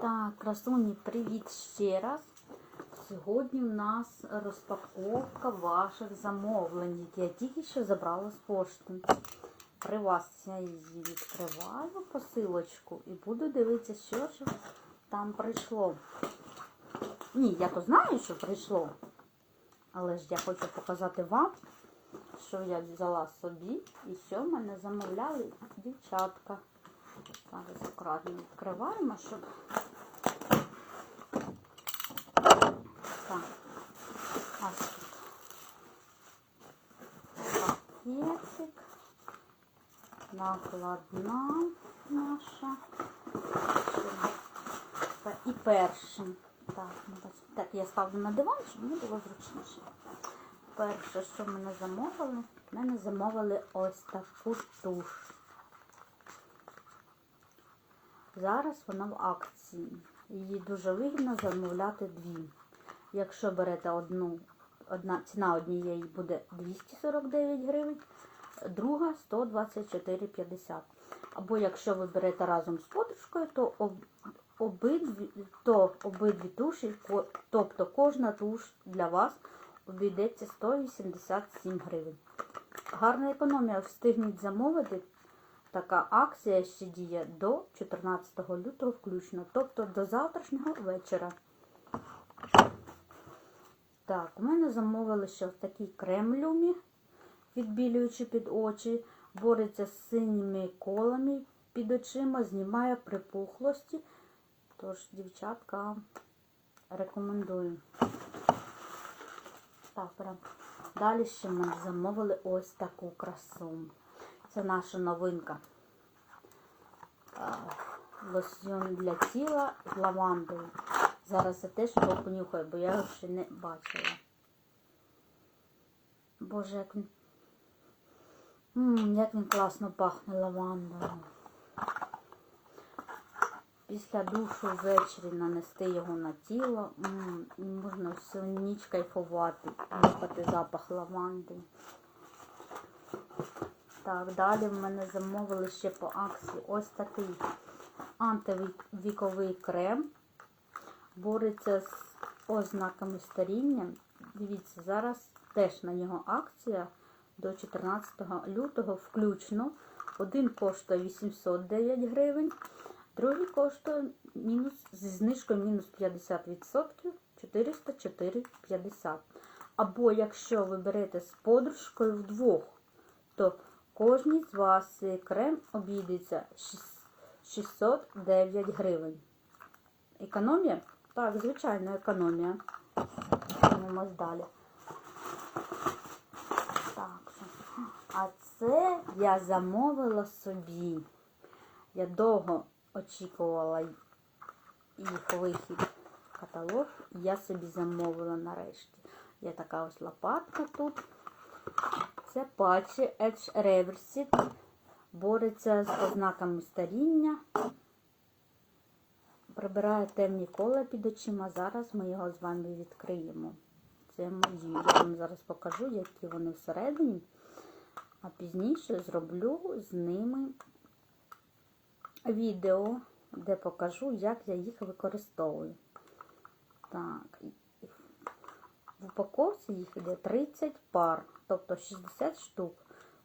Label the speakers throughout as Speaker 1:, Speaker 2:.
Speaker 1: Так, красуні, привіт ще раз. Сьогодні у нас розпаковка ваших замовлень, які я тільки що забрала з пошти. При вас я її відкриваю посилочку і буду дивитися, що ж там прийшло. Ні, я то знаю, що прийшло. Але ж я хочу показати вам, що я взяла собі і що в мене замовляли дівчатка. Зараз акуратно відкриваємо, щоб. Так. Ось тут. Пакетик. Накладна наша. І. Так, ну, так, я ставлю на диван, щоб мені було зручніше. Перше, що мене замовили, мене замовили ось таку туш. Зараз вона в акції. Її дуже вигідно замовляти дві. Якщо берете одну, одна, ціна однієї буде 249 гривень, друга 124,50. Або якщо ви берете разом з подружкою, то обидві, то обидві туші, тобто кожна туш для вас обійдеться 187 гривень. Гарна економія, встигніть замовити. Така акція ще діє до 14 лютого включно, тобто до завтрашнього вечора. Так, у мене замовили ще ось такий крем люмі, відбілюючи під очі, бореться з синіми колами під очима, знімає припухлості. Тож, дівчатка, рекомендую. Так, прям. Далі ще ми замовили ось таку красу. Це наша новинка. Лосьйон для тіла з лавандою. Зараз я теж його понюхаю, бо я його ще не бачила. Боже, як він. М, як він класно пахне лавандою. Після душу ввечері нанести його на тіло. М, можна всю ніч кайфувати, нюхати запах лаванди. Так, далі в мене замовили ще по акції ось такий антивіковий крем. Бореться з ознаками старіння. Дивіться, зараз теж на нього акція до 14 лютого включно. Один коштує 809 гривень, другий коштує мінус, зі знижкою мінус 50% 404,50. Або якщо ви берете з подружкою вдвох, то кожній з вас крем обійдеться 609 гривень. Економія? Так, звичайно, економія. Дивимось далі. Так, а це я замовила собі. Я довго очікувала їх вихід в каталог. І я собі замовила нарешті. Є така ось лопатка тут. Це патчі Edge Reversit. Бореться з ознаками старіння. Прибирає темні кола під очима. Зараз ми його з вами відкриємо. Це мої. Я вам зараз покажу, які вони всередині. А пізніше зроблю з ними відео, де покажу, як я їх використовую. Так, в упаковці їх йде 30 пар, тобто 60 штук.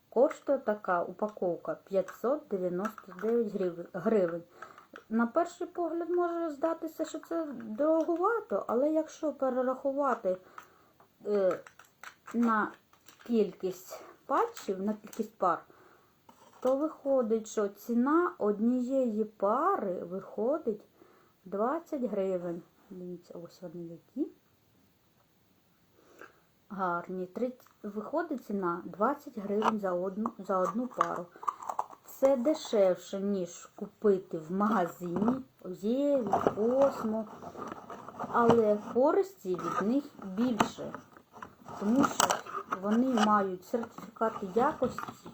Speaker 1: Коштує така упаковка 599 гривень. На перший погляд може здатися, що це дороговато, але якщо перерахувати е, на кількість патчів, на кількість пар, то виходить, що ціна однієї пари виходить 20 гривень. Дивіться, ось вони які. Гарні. 30, виходить ціна 20 гривень за одну, за одну пару. Це дешевше, ніж купити в магазині, Єві, Космо, але користі від них більше, тому що вони мають сертифікати якості,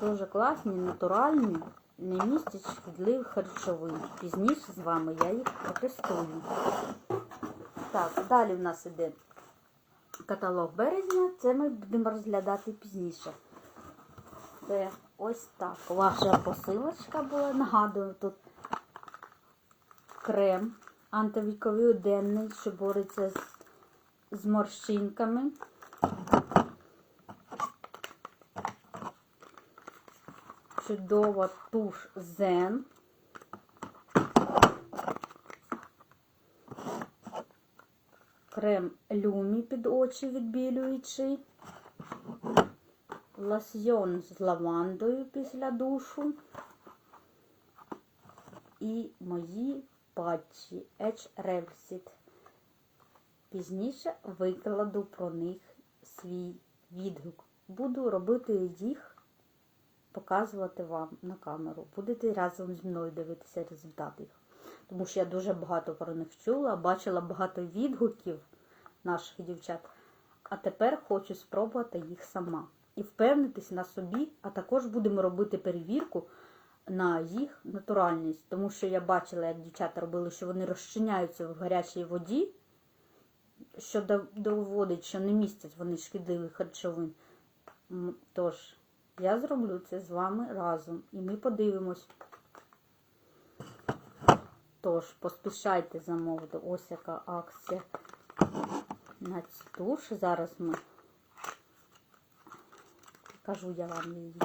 Speaker 1: дуже класні, натуральні, не містять шкідливих речовин. Пізніше з вами я їх протестую. Так, далі в нас іде каталог березня, це ми будемо розглядати пізніше. Це ось так. Ваша посилочка була. Нагадую, тут крем антивіковий денний, що бореться з, з морщинками. Чудова туш Зен. Крем Люмі під очі відбілюючий. Лосьйон з лавандою після душу. І мої патчі Edge Revsit. Пізніше викладу про них свій відгук. Буду робити їх, показувати вам на камеру. Будете разом зі мною дивитися результати їх. Тому що я дуже багато про них чула, бачила багато відгуків наших дівчат. А тепер хочу спробувати їх сама. І впевнитись на собі, а також будемо робити перевірку на їх натуральність. Тому що я бачила, як дівчата робили, що вони розчиняються в гарячій воді, що доводить, що не містять вони шкідливих речовин. М, Тож, я зроблю це з вами разом. І ми подивимось. Тож, поспішайте замовити. Ось яка акція на цю туш. Зараз ми покажу я вам її.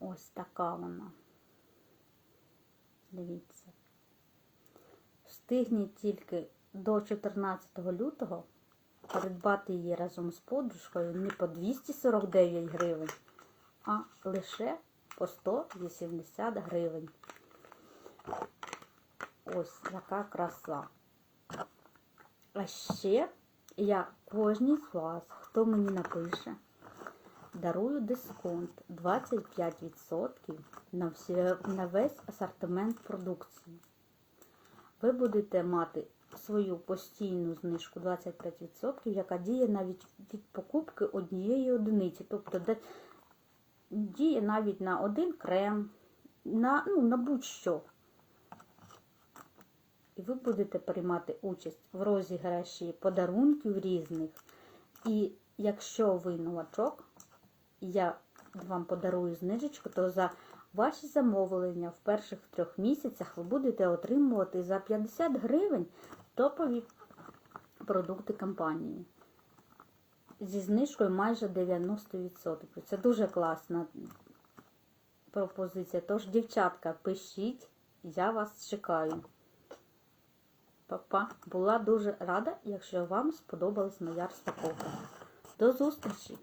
Speaker 1: Ось така вона. Дивіться. Встигніть тільки до 14 лютого придбати її разом з подружкою не по 249 гривень, а лише по 180 гривень. Ось яка краса. А ще я кожній з вас, хто мені напише, дарую дисконт 25% на, всі, на весь асортимент продукції. Ви будете мати свою постійну знижку 25%, яка діє навіть від покупки однієї одиниці. Тобто діє навіть на один крем, на, ну, на будь-що. І ви будете приймати участь в розіграші подарунків різних. І якщо ви новачок, я вам подарую знижечку, то за ваші замовлення в перших трьох місяцях ви будете отримувати за 50 гривень топові продукти компанії. Зі знижкою майже 90%. Це дуже класна пропозиція. Тож, дівчатка, пишіть, я вас чекаю. Папа, була дуже рада, якщо вам сподобалась моя розпаковка. До зустрічі!